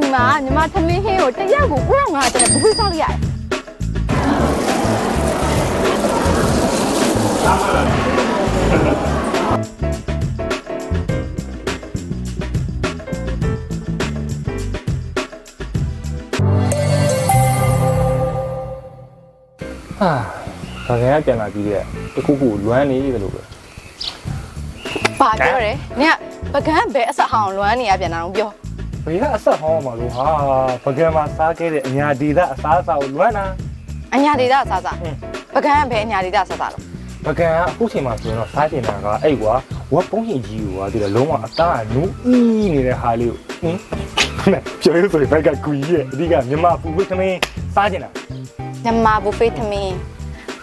ဒီမှာညီမသမင်းဟင်းကိုတစ်ယောက်ကို9500ကျန်တဲ့ဘူးစားလိုက်ရတယ်ဟာဒါကပြန်လာပြီးတဲ့တခုခုလွမ်းနေတယ်လို့ပဲ။ဘာပြောရဲ။နင်ကပကန်းဘယ်အဆက်ဟောင်းလွမ်းနေရပြန်တာတော့ပြော ဘယ်ကအဆက်ဟောင်းမှာလို့ဟာပကံမှာစားခဲ့တဲ့အညာဒေတာအစားအစာကိုလွမ်းတာ။အညာဒေတာစားစားဟင်း။ပကန်းကဘယ်အညာဒေတာစားစားလို့ပကံကအခုချိန်မှာဆိုရင်တော့စားကျင်တာကအဲ့ကွာဝက်ပုံးရှင်ကြီးကွာဒီလုံးဝအသားကနူးအီးနေတဲ့ဟာလေးကိုဟင်းနဲ့ပြောရဆိုရင်ဘက်ကကူကြီးရဲ့အဓိကမြန်မာပူဝစ်သမင်းစားကျင်တာ။ညီမဘူဖေးသမင်း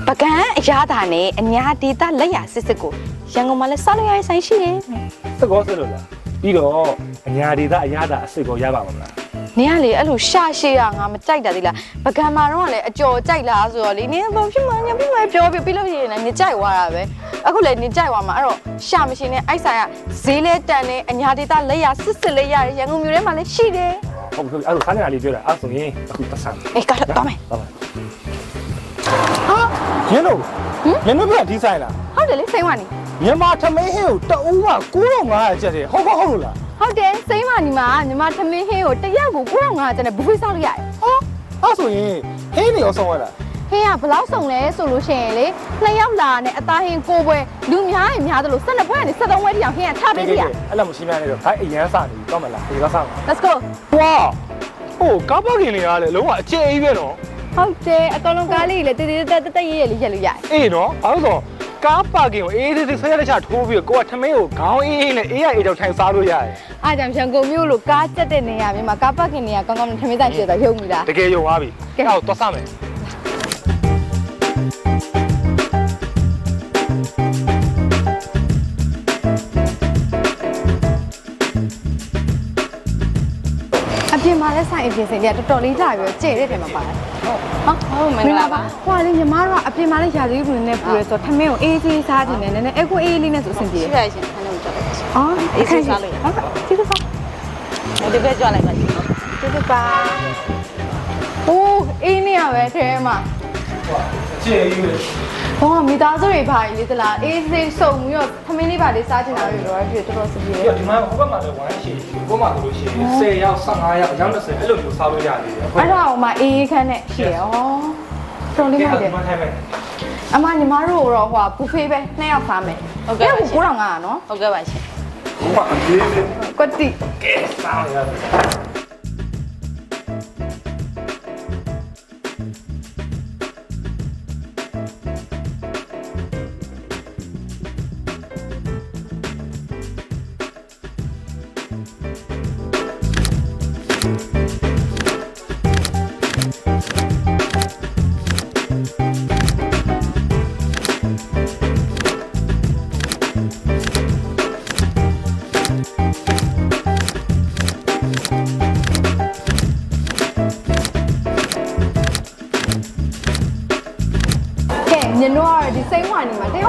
ပကန်းအရာတာနဲ့အညာဒေတာလက်ရစစ်စစ်ကိုရန်ကုန်မှာလည်းစားလို့ရတဲ့ဆိုင်ရှိတယ်စကောစလို့လား ပြီးတော့အညာဒေတာအရသာအစ်စ်ကိုရပါမှာမလား။နင်ကလေအဲ့လိုရှာရှေးရငါမကြိုက်တာဒီလား။ပကန်းမှာတော့လည်းအကျော်ကြိုက်လားဆိုတော့လေနင်ဘာဖြစ်မှညာဖြစ်မှပြောပြပြီးလို့ရှိရင်လည်းနင်ကြိုက်သွားတာပဲ။အခုလည်းနင်ကြိုက်သွားမှာအဲ့တော့ရှာမရှိနဲ့အိုက်ဆိုင်ကဈေးလဲတန်နဲ့အညာဒေတာလက်ရစစ်စစ်လေးရတယ်ရန်ကုန်မြို့ထဲမှာလည်းရှိတယ်။ဟုတ်ပြီဟုတ်ပြီအဲ့ဒါစားနေတာလေးပြောတာအဲ့ဆိုရင်အခုသက်ဆန်းအေးကတော့တော့မယ်ဟုတ်ပါဟာညတို့ညတို့ပြဒီဆိုင်လားဟုတ်တယ်လေစိမ့်ဝါနီ မြန်မာသမင်းဟင်းကိုတအူးက9500ကျပ်တယ်ဟုတ်ကောဟုတ်လို့လားဟုတ်တယ်စိမ့်ဝါနီမှာညီမသမင်းဟင်းကိုတစ်ယောက်ကို9500ကျန်တဲ့ဘူဖေးစားလို့ရတယ်ဟာအဲ့ဆိုရင်ဟင်းနေရောဆုံးရလားဟင်းကဘယ်လောက်စုံလဲဆိုလို့ရှိရင်လေနှစ်ယောက်လာနဲ့အသားဟင်းကိုပွဲလူများရင်များသလို12ဖွဲကနေ73ဖွဲတိအောင်ဟင်းကထားပေးစီရအဲ့လိုမရှိမှန်းနေတော့ခိုင်းအရန်စနေတော့မလားဒီကစားမှာ Let's go ဝါဟိုကားပါကင်လေးကလည်းလုံးဝအခြေအေးပဲနော်ဟုတ်တယ်အကောင်လုံးကားလေးလေတည်တည်တက်တက်ရဲရဲလေးရက်လို့ရတယ်အေးနော်အဲ့တော့ ကားပါကင်ကိုအေးသေးသေးဆဲရတဲ့ချထိုးပြီးကိုကထမင်းကိုခေါင်းအေးအေးနဲ့အေးရအေးတော့ထိုင်စားလို့ရတယ်အားကြောင့်ရန်ကုန်မြို့လိုကားတက်တဲ့နေရာမျိုးမှာကားပါကင်နေရာကောင်းကောင်းနဲ့ထမင်းဆိုင်ရှိတော့ရုံမိလားတကယ်ယုံသွားပြီကဲအဲ့တော့သွားစားမယ်အပြင်မှာလည်းဆိုင်အပြင်ဆိုင်တွေကတော်တော်လေးကြာပြီးတော့ကျဲတဲ့ထဲမှာပါတယ် ဟုတ်ဟုတ်မင်္ဂလာပါဟွာလေညီမတို့ကအပြင်မှာလည်းရာသီဥတုနဲ့ပူရဲဆိုတော့ထမင်းကိုအေးသေးစားခြင်းနဲ့နည်းနည်းအကူအေးလေးနဲ့ဆိုအဆင်ပြေတယ်ရှိရရှင်ခဏလို့ကြောက်တယ်အော်အေးဆေးစားလို့ရဟုတ်ကျေးဇူးပါဒီဘက်ကြွလိုက်ပါရှင်ကျေးဇူးပါโอ้အေးနေရပဲထဲမှာ အခြေအေးပဲဘောမိသားစုတွေပါလေတလားအေးစေးစုံပြီးတော့ထမင်းလေးပါလေးစားချင်တာတွေတော့ပြတော်တော်စပြေပြီးတော့ဒီမှာဟိုဘက်မှာလည်းဝိုင်းရှိရှိကိုမှဆိုလို့ရှိရင်10ရောက်15ရောက်အယောက်20အဲ့လိုမျိုးစားလို့ရသေးတယ်အဲ့ဒါဟိုမှာအေးခန်းနဲ့ရှိရဩတော်လေးမိုက်တယ်မထိုင်မယ်အမညီမတို့တော့ဟိုဘူဖေးပဲနှစ်ယောက်စားမယ်ဟုတ်ကဲ့9500နော်ဟုတ်ကဲ့ပါရှင် ဘုမအပြေးလေးကွတ်တိကဲစားရတယ်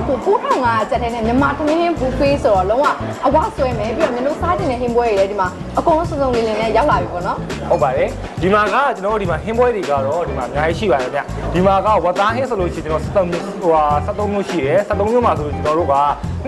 နေမှာတယောက်ကို9500ကျပ်တဲ့နဲ့မြန်မာထမင်းဘူဖေးဆိုတော့လုံးဝအဝဆွဲမယ်ပြီးတော့ညတို့စားတင်တဲ့ဟင်းပွဲတွေလည်းဒီမှာအကုန်လုံးစုံစုံလင်းလင်းနဲ့ရောက်လာပြီပေါ့နော်ဟုတ်ပါတယ်ဒီမှာကကျွန်တော်တို့ဒီမှာဟင်းပွဲတွေကတော့ဒီမှာအများကြီးရှိပါတယ်ဗျဒီမှာကဝတ်သားဟင်းဆိုလို့ရှိရင်ကျွန်တော်73မျိုးဟိုဟာ73မျိုးရှိတယ်73မျိုးမှာဆိုလို့ကျွန်တော်တို့က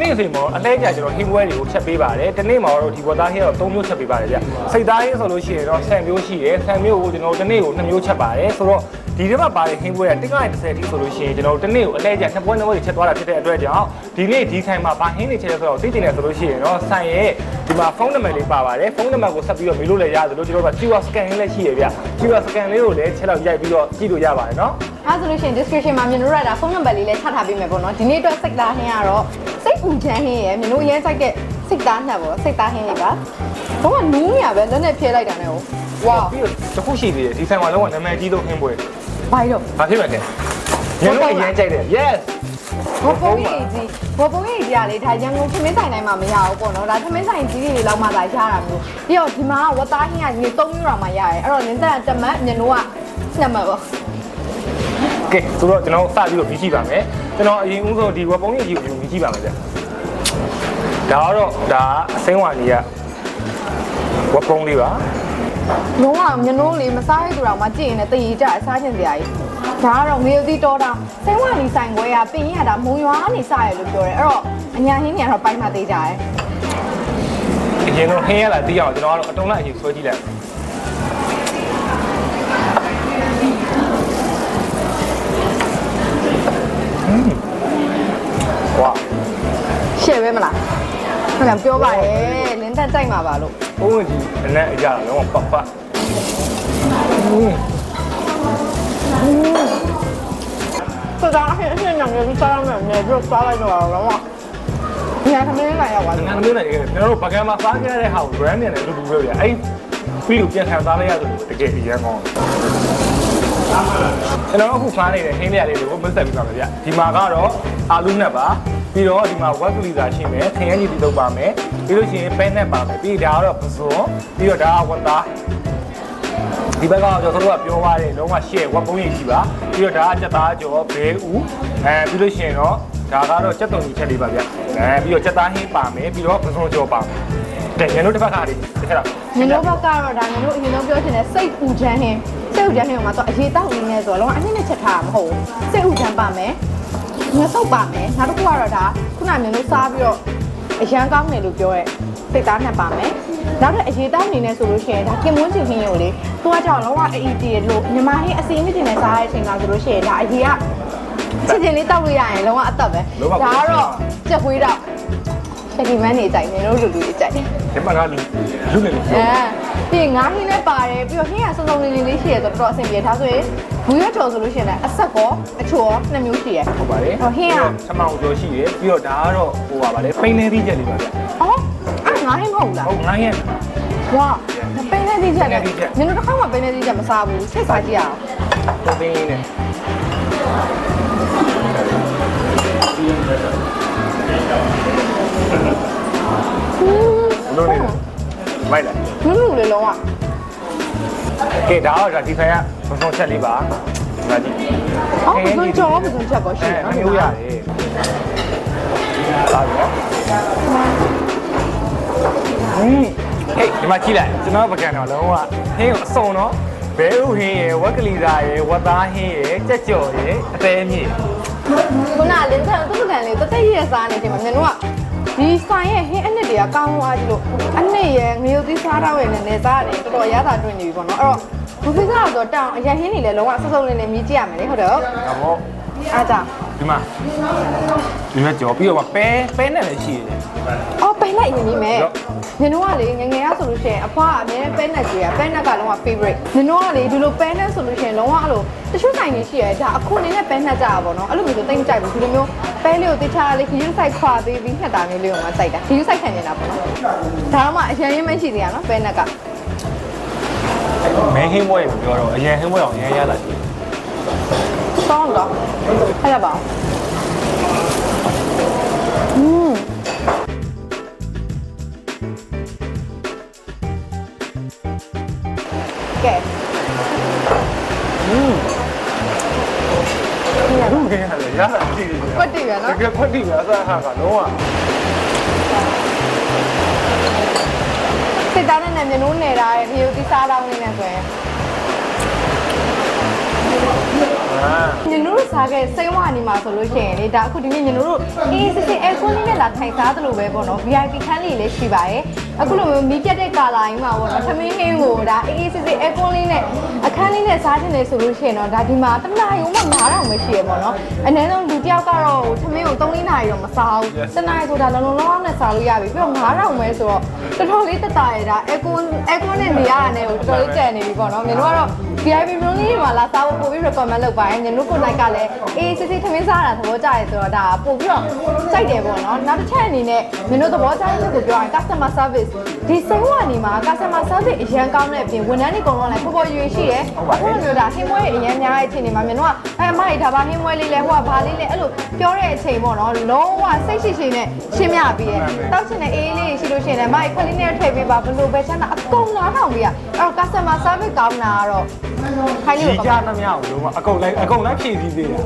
နေ့စဉ်မှာအလဲကြကျွန်တော်ဟင်းပွဲတွေကိုချက်ပေးပါတယ်ဒီနေ့မှာတော့ဒီဝတ်သားဟင်းတော့3မျိုးချက်ပေးပါတယ်ဗျစိတ်သားဟင်းဆိုလို့ရှိရင်တော့10မျိုးရှိတယ်10မျိုးကိုကျွန်တော်တို့ဒီနေ့ကို2မျိုးချက်ပါတယ်ဆိုတော့ ဒီထဲမှာပါတဲ့ဟင်းပွဲကတစ်ကနေ30တိဆိုလို့ရှိရင်ကျွန်တော်တို့ဒီနေ့ကိုအလဲကြနှစ်ပွဲနှစ်ပွဲတွေချက်သွားတာဖြစ်တဲ့အတွက်ကြောင့်ဒီနေ့ဒီဆိုင်မှာဘာဟင်းတွေချက်လဲဆိုတော့သိကျင်တယ်ဆိုလို့ရှိရင်တော့ဆိုင်ရဲ့ဒီမှာဖုန်းနံပါတ်လေးပါပါတယ်ဖုန်းနံပါတ်ကိုဆက်ပြီးတော့မေးလို့လည်းရတယ်လို့ကျွန်တော်တို့က QR scan လေးလည်းရှိရဗျ QR scan လေးကိုလည်းချက်တော့ရိုက်ပြီးတော့ကြည့်လို့ရပါတယ်နော်အဲဆိုလို့ရှိရင် description မှာမြန်တို့ရတာဖုန်းနံပါတ်လေးလည်းချထားပေးမယ်ပေါ့နော်ဒီနေ့အတွက်စိတ်သားဟင်းကတော့စိတ်ပူချမ်းဟင်းရယ်မြန်တို့အရင်စိုက်တဲ့စိတ်သားနှက်ပေါ့စိတ်သားဟင်းလေးပါတော့နူးနေရပဲလက်နဲ့ဖြဲလိုက်တာနဲ့ဟိုဝါပြီးတော့တစ်ခုရှိသေးတယ်ဒီဆိုင်မှာလုံးဝနာမည်ကြီးဆုံးဟင်းပွဲ ဘိုင်တော့ဘာဖြစ်မလဲညလုံးအရင်ကြိုက်တယ် yes ဘောပုံကြီးကြီးဘောပုံကြီးကြီးကလေဒါရန်ကုန်ထမင်းဆိုင်တိုင်းမှာမရဘူးပေါ့နော်ဒါထမင်းဆိုင်ကြီးတွေလောက်မှသာရတာမျိုးပြီးတော့ဒီမှာဝတ်သားဟင်းကဒီ3မျိုးတော့မှရတယ်အဲ့တော့နင်းသက်တမတ်မြန်တို့ကနှစ်မှတ်ပေါ့ကဲဆိုတော့ကျွန်တော်စပြီးတော့ပြီးကြည့်ပါမယ်ကျွန်တော်အရင်ဦးဆုံးဒီဝက်ပုံးကြီးကြီးကိုပြီးကြည့်ပါမယ်ဗျဒါကတော့ဒါအစိမ်းဝါကြီးကဝက်ပုံးလေးပါ လုံးဝမျက်နှိုးလေးမစားရတူတော့မှကြည့်ရင်လည်းတည်ရကြအစားချင်းစရာကြီးဒါကတော့ငရုတ်သီးတောတာစိတ်ဝါလီဆိုင်ခွဲကပင်ရတာမုံရွာကနေစားရလို့ပြောတယ်အဲ့တော့အညာဟင်းညာတော့ပိုင်းမသေးကြရဲ့အရင်တော့ဟင်းရလာတီးအောင်ကျွန်တော်ကတော့အတုံးလိုက်အရင်ဆွဲကြည့်လိုက်ဝါရှယ်ပဲမလားဟုတ်လားပြောပါရဲ့လ င်းတက်ကြိုက်မှာပါလို့ဘုံကြီးအနက်အကြတော့လုံးဝပတ်ပတ်ဆိုတော့အဟင်းအဟင်းညာမျိုးစားရမယ်မြေပြစားလိုက်တော့တော့ညာခမင်းလာရောက်သွားငါတယ်မျိုးနဲ့ကျွန်တော်တို့ဗကန်မှာစားခဲ့တဲ့ဟာကို brand နဲ့လည်းအတူတူပဲဗျအဲ့ပြီးလို့ပြန်ခံစားလိုက်ရတယ်တကယ်အရန်ကောင်း ကျွန်တော်အခုဖားနေတဲ့ဟင်းလေးလေးတွေကိုမဆက်ပြီးပါမယ်ဗျဒီမှာကတော့အာလူနဲ့ပါပြီးတော့ဒီမှာဝက်ကလီစာရှိမယ်ခရမ်းကြီးတီလုပ်ပါမယ်ပြီးလို့ရှိရင်ပဲနဲ့ပါမယ်ပြီးဒါကတော့ပစုံပြီးတော့ဒါကဝတ်သားဒီဘက်ကတော့ကျွန်တော်တို့ကပြောသွားတယ်လုံးဝရှေ့ဝက်ပုံးကြီးရှိပါပြီးတော့ဒါကစက်သားကျော်ဘဲဥအဲပြီးလို့ရှိရင်တော့ဒါကတော့စက်တုံကြီးချက်လေးပါဗျအဲပြီးတော့စက်သားဟင်းပါမယ်ပြီးတော့ပစုံကျော်ပါမယ်တဲ့ညတို့တစ်ဖက်ကလေးတစ်ချက်တော့ညတို့ဘက်ကတော့ဒါညတို့အရင်ဆုံးပြောချင်တယ်စိတ်ဥချမ်းဟင်းစိတ် ဥချမ်းဟင်းကမှတော့အရေးတောက်နေနေဆိုတော့လုံးဝအနည်းနဲ့ချက်ထားတာမဟုတ်ဘူးစိတ်ဥချမ်းပါမယ်ငါစုပ်ပါမယ်နောက်တစ်ခုကတော့ဒါခုနညတို့စားပြီးတော့အရန်ကောင်းတယ်လို့ပြောရဲစိတ်သားနဲ့ပါမယ်နောက်ထပ်အရေးတောက်နေနေဆိုလို့ရှိရင်ဒါကင်မွန်းချင်ဟင်းကိုလေသူကကြောင့်လုံးဝအီတီလို့ညီမဟင်းအစီအမီတင်နေစားတဲ့အချိန်ကဆိုလို့ရှိရင်ဒါအရေးကချစ်ချင်လေးတောက်လို့ရရင်လုံးဝအသက်ပဲဒါကတော့ကြက်ခွေးတော့ချက်ဒီမန်းနေကြိုက်နေလို့လူလူတွေကြိုက်တယ်ဒီမှာကလူလူနေလို့အဲ ပြီးရင်ငါးဟင်းလည်းပါတယ်ပြီးတော့ဟင်းကစုံစုံလင်းလင်းလေးရှိရဆိုတော့တော်တော်အဆင်ပြေဒါဆိုရင်ဘူးရချော်ဆိုလို့ရှိရင်လည်းအဆက်ကောအချိုရောနှစ်မျိုးရှိရဟုတ်ပါတယ်ဟိုဟင်းကချမောင်ကျော်ရှိရယ်ပြီးတော့ဒါကတော့ဟိုပါဗာလေပိန်းနေသီးချက်လေးပါဗျအော်အဲ့ငါးဟင်းမဟုတ်လားဟုတ်ငိုင်းရဲ့ဝါပင်းနေသီးချက်နဲ့ပင်းနေသီးချက်နင်တို့တစ်ခါမှပင်းနေသီးချက်မစားဘူးစိတ်စားကြည့်ရအောင်ပုံပင်းလေးနဲ့လုံးနေ မိုက်လားနုနုလေးလုံးဝကဲဒါတော့ဒါဒီဆိုင်ကဘုံဆုံးချက်လေးပါဒီမှာကြည့်အော်ဘယ်လိုကြောဘယ်လိုချက်ကောရှိအဲတယ်မျိုးရတယ်လာပြီနော်ဟင်းဟေးဒီမှာကြည့်လိုက်ကျွန်တော်ပကံတော့လုံးဝဟင်းကိုအစုံတော့ဘဲဥဟင်းရယ်ဝက်ကလီသားရယ်ဝတ်သားဟင်းရယ်ကြက်ကြော်ရယ်အသေးမြင့်ခုနလင်းထန်သူ့ကန်လေးတသက်ရစားနေတယ်မှာနင်တို့က ဒီဆိုင်ရဲ့ဟင်းအနှစ်တွေကကောင်းသွားကြည့်လို့အနှစ်ရဲ့ငရုတ်သီးစားတော့ရဲ့နဲ့နေစားတယ်တော်တော်ရတာတွေ့နေပြီပေါ့နော်အဲ့တော့ဘူးဖိစားတော့တောင်းအရင်ဟင်းတွေလည်းလုံးဝစုံစုံလင်းလင်းမြည်ကြည့်ရမယ်လေဟုတ်တယ်ဒါပေါ့အားကြောင့် ဒီမှာဒီမှာကြော်ပြီးတော့ပဲပဲနဲ့လည်းရှိတယ်အော်ပဲနဲ့အရင်ကြီးမယ်ဟုတ်နင်တို့ကလေငယ်ငယ်ကဆိုလို့ရှိရင်အဖွားကအများပဲနဲ့ကြည့်ရပဲနဲ့ကလုံးဝ favorite နင်တို့ကလေဒီလိုပဲနဲ့ဆိုလို့ရှိရင်လုံးဝအဲ့လိုတချို့ဆိုင်တွေရှိရဲဒါအခုအနေနဲ့ပဲနဲ့ကြတာပေါ့နော်အဲ့လိုမျိုးဆိုတိတ်မကြိုက်ဘူးဒီလိုမျိုးပဲလေးကိုတိချာလေးခရူးဆိုင်ခွာသေးပြီးနှစ်တာမျိုးလေးကိုမှစိုက်တာခရူးဆိုင်ခံနေတာပေါ့နော်ဒါမှအရင်ရင်မရှိသေးရနော်ပဲနဲ့ကမဲဟင်းပွဲကိုပြောတော့အရင်ဟင်းပွဲအောင်ရမ်းရလာတယ် စောင်းတော့အဲ့ဒါပါอืมကဲလူခင်းရတယ်ရတာကြည့်တယ်ကွက်တိရနော်တကယ်ခွက်တိပဲအစားဟာကလုံးဝစစ်သားနဲ့မျက်နှာနယ်တာရဲ့မြေဦးတိစားတောင်းနေနေဆိုရင် ညနုတို့စားခဲ့စိတ်ဝနေမှာဆိုလို့ရှိရင်လေဒါအခုဒီနေ့ညနုတို့အေးစစ်စစ်အဲကွန်လေးနဲ့လာထိုင်စားသလိုပဲပေါ့နော် VIP ခန်းလေးလည်းရှိပါတယ်အခုလိုမျိုးမီးပြတ်တဲ့ကာလာကြီးမှာပေါ့နော်သမင်းဟင်းကိုဒါအေးအေးစစ်စစ်အဲကွန်လေးနဲ့အခန်းလေးနဲ့စားချင်တယ်ဆိုလို့ရှိရင်တော့ဒါဒီမှာတနာရီမှ9000ပဲရှိရပေါ့နော်အနည်းဆုံးလူတစ်ယောက်ကတော့သမင်းကို3-4နာရီတော့မစားဘူးတနာရီဆိုတာလုံးလုံးလုံးလုံးနဲ့စားလို့ရပြီပြီးတော့9000ပဲဆိုတော့တော်တော်လေးတတရတာအဲကွန်အဲကွန်နဲ့နေရတာနဲ့ကိုတော်တော်လေးကြံနေပြီပေါ့နော်ညနုကတော့ VIP မျိုးလေးတွေမှာလာစားဖို့ပို့ပြီး recommend လုပ်ပါတယ်ညနုကိုလိုက်ကလည်းအေးစစ်စစ်သမင်းစားတာသဘောကျတယ်ဆိုတော့ဒါပို့ပြီးတော့စိုက်တယ်ပေါ့နော်နောက်တစ်ချက်အနေနဲ့ညနုသဘောကျတဲ့ကိုပြောရင် customer service ဒီစိန်ဝါနေမှာ customer service အရန်ကောင်းတဲ့အပြင်ဝန်ထမ်းတွေအကုန်လုံးလည်းပေါ်ပေါ်ရွေရှိတယ်အခုလိုမျိုးဒါဟင်းမွေးအရန်များတဲ့အချိန်တွေမှာညနုကအဲအမကြီးဒါပါဟင်းမွေးလေးလဲဟိုကဘာလေးလဲအဲ့လိုပြောတဲ့အချိန်ပေါ့နော်လုံးဝစိတ်ရှိရှိနဲ့ရှင်းပြပြီးတယ်တောက်ချင်တဲ့အေးလေးရှိလို့ရှိရင်လည်းမကြီးခွက်လေးနဲ့ထည့်ပေးပါဘလို့ပဲချမ်းသာအကုန်နားထောင်ပြီးရအဲ့တော့ customer service ကောင်းတာကတော့ ခိုင်းဒီလို့ကြသမျှကိုလုံးဝအကုန်လိုက်အကုန်လိုက်ဖြည့်ပြီးသေးတယ်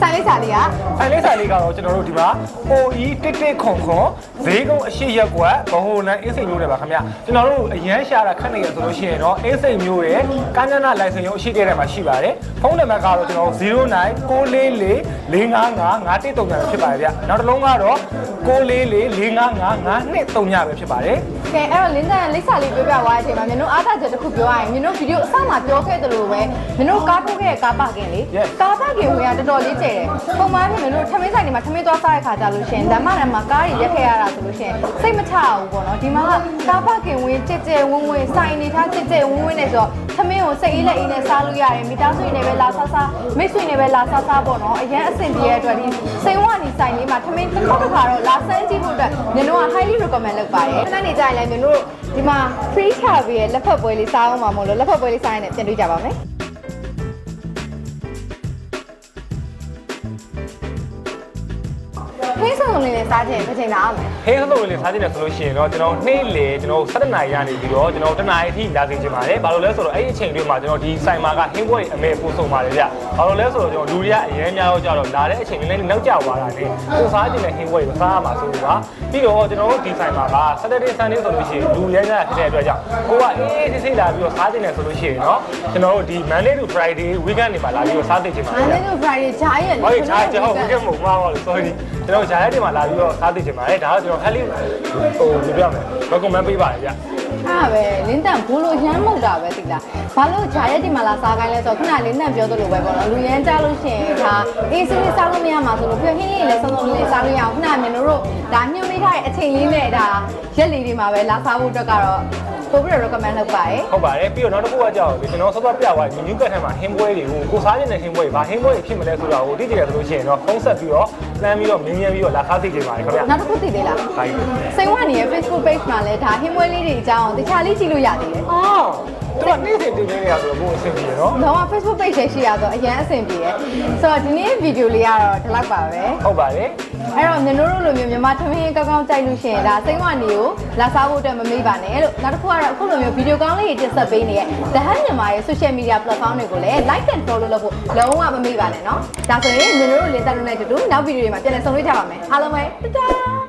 ဆိုင်လေးစားလေးကဆိုင်လေးဆိုင်လေးကတော့ကျွန်တော်တို့ဒီမှာ OE တစ်တစ်ခွန်ခွန်ဈေးကုန်းအရှိရက်ကွက်ဘဟိုလန်အင်းစိန်မျိုးတွေပါခင်ဗျကျွန်တော်တို့အရန်ရှာတာခက်နေရဆိုလို့ရှိရင်တော့အင်းစိန်မျိုးရဲ့ကမ်းနနာလိုင်စင်ရုံးအရှိတဲ့ထဲမှာရှိပါတယ်ဖုန်းနံပါတ်ကတော့ကျွန်တော်099444 455 513ဖြစ်ပါတယ်ဗျနောက်တစ်လုံးကတော့9444 455 523ပဲဖြစ်ပါတယ်ကဲအဲ့တော့လင်းတန်လိပ်စာလေးပြောပြသွားတဲ့အချိန်မှာမြန်တို့အားသာချက်တစ်ခုပြောရရင်မြန်တို့ဗီဒီယိုအစမှာပြောခဲ့သလိုပဲမြန်တို့ကားထိုးခဲ့တဲ့ကားပါကင်လေ Yes. ကားပါကင်ဝင်ကတော်တော်လေးကျယ်တယ်ပုံမှန်ပြင်မြန်တို့ထမင်းဆိုင်တွေမှာထမင်းသွားစားတဲ့ခါကြလို့ရှိရင်လမ်းမလမ်းမှာကားတွေရက်ခဲ့ရတာဆိုလို့ရှိရင်စိတ်မချဘူးပေါ့နော်ဒီမှာကကားပါကင်ဝင်ကြက်ကြက်ဝင်းဝင်းဆိုင်နေထားကြက်ကြက်ဝင်းဝင်းနဲ့ဆိုတော့ထမင်းကိုစိတ်အေးလက်အေးနဲ့စားလို့ရတယ်မိသားစုတွေနဲ့ပဲလာစားစားမိတ်ဆွေတွေနဲ့ပဲလာစားစားပေါ့နော်အရင်အဆင်ပြေတဲ့အတွက်ဒီစိန်ဝနီဆိုင်လေးမှာထမင်းတစ်ခေါက်တစ်ခါတော့လာဆန်းကြည့်ဖို့အတွက်မြန်တို့က highly recommend လုပ်ပါတယ်ခဏနေကြရင်လည်းမြန်တို့ ဒီမှာ free ချပြီးရဲ့လက်ဖက်ပွဲလေးစားအောင်ပါမို့လို့လက်ဖက်ပွဲလေးစားရင်လည်းပြန်တွေ့ကြပါမယ် ဆောင်လေးလေးစားခြင်းတစ်ချိန်လာအောင်မယ်ဟင်းစလုံးလေးစားကြည့်တယ်ဆိုလို့ရှိရင်တော့ကျွန်တော်နေ့လေကျွန်တော်7နာရီရနေပြီးတော့ကျွန်တော်တနာရီအထိလာသိချင်ပါတယ်။ဘာလို့လဲဆိုတော့အဲ့ဒီအချိန်တွေမှာကျွန်တော်ဒီဆိုင်မှာကဟင်းပွဲအမေပို့送ပါတယ်ဗျ။ဘာလို့လဲဆိုတော့ကျွန်တော်လူတွေကအရင်များတော့ကြတော့လာတဲ့အချိန်လေးလေးနောက်ကျသွားတာနေကိုစားကြည့်တဲ့ဟင်းပွဲကိုစားရမှာဆိုတော့ပြီးတော့ကျွန်တော်တို့ဒီဆိုင်မှာက Saturday Sunday ဆိုလို့ရှိရင်လူရမ်းရတဲ့အတွက်ကြောင့်ကိုကအေးအေးဆေးဆေးလာပြီးတော့စားကြည့်တယ်ဆိုလို့ရှိရင်တော့ကျွန်တော်တို့ဒီ Monday to Friday weekend တွေမှာလာပြီးတော့စားသိချင်ပါတအားယ်လုံးတို့ Friday ဂျားရဲ့။ဟုတ်ကဲ့ဂျာကျွန်တော် weekend မဟုတ်ပါဘူး sorry ကျွန်တော်ဂျာရက်တွေမှာလာပြီးတော့စားသိချင်ပါတယ်ဒါကကျွန်တော် Helly ဟိုဘယ်ပြောမလဲ recommend ပေးပါတယ်ဗျ အားပဲလင်းတန်ဘိုးလို့ရမ်းမုတ်တာပဲတိလားဘာလို့ဂျာရက်ဒီမှာလာစားခိုင်းလဲဆိုတော့ခုနလင်းတန်ပြောသလိုပဲပေါ့နော်လူရမ်းကြားလို့ရှိရင်ဒါအေးစင်းလေးစားလို့မရမှာဆိုလို့ပြဟင်းလေးလည်းစုံစုံလေးလေးစားလို့ရအောင်ခုနကမြန်တို့ဒါညှို့မိထားတဲ့အချိန်လေးနဲ့ဒါရက်လေးတွေမှာပဲလာစားဖို့အတွက်ကတော့ပို့ပြီးတော့ recommend လုပ်ပါတယ်ဟုတ်ပါတယ်ပြီးတော့နောက်တစ်ခုကကြောက်ပြီကျွန်တော်စောစောပြသွားဒီ new cut ထဲမှာဟင်းပွဲတွေကိုကိုစားနေတဲ့ဟင်းပွဲတွေဘာဟင်းပွဲတွေဖြစ်မလဲဆိုတာကိုသိကြတယ်ဆိုလို့ရှိရင်တော့ဖုန်းဆက်ပြီးတော့လမ်းပြီးတော့မင်းမြန်းပြီးတော့လာစားသိချင်ပါတယ်ခင်ဗျနောက်တစ်ခုသိသေးလားဘိုင်းစိန်ဝနေရဲ့ Facebook page မှာလည်းဒါဟင်းပွဲလေးတွေအကြောင်းကြောင်းတခြားလေးကြည့်လို့ရသေးတယ်။အော်သူကနေ့စဉ်တင်နေရဆိုတော့ဘို့အဆင်ပြေနော်။တော့ Facebook page ရဲ့ရှိရဆိုအရန်အဆင်ပြေရယ်။ဆိုတော့ဒီနေ့ဗီဒီယိုလေးကတော့ဒီလောက်ပါပဲ။ဟုတ်ပါတယ်။အဲ့တော့ညီတို့လိုမျိုးမြန်မာသမီးကောင်းကောင်းကြိုက်လို့ရှိရင်ဒါစိတ်ဝနေကိုလာစားဖို့အတွက်မမေ့ပါနဲ့လို့နောက်တစ်ခုကတော့အခုလိုမျိုးဗီဒီယိုကောင်းလေးတွေတင်ဆက်ပေးနေတဲ့ဒဟန်မြန်မာရဲ့ social media platform တွေကိုလည်း like and follow လုပ်ဖို့လုံးဝမမေ့ပါနဲ့နော်။ဒါဆိုရင်ညီတို့လည်းတက်လို့နဲ့တူတူနောက်ဗီဒီယိုတွေမှာပြန်လည်ဆုံတွေ့ကြပါမယ်။အားလုံးပဲတာတာ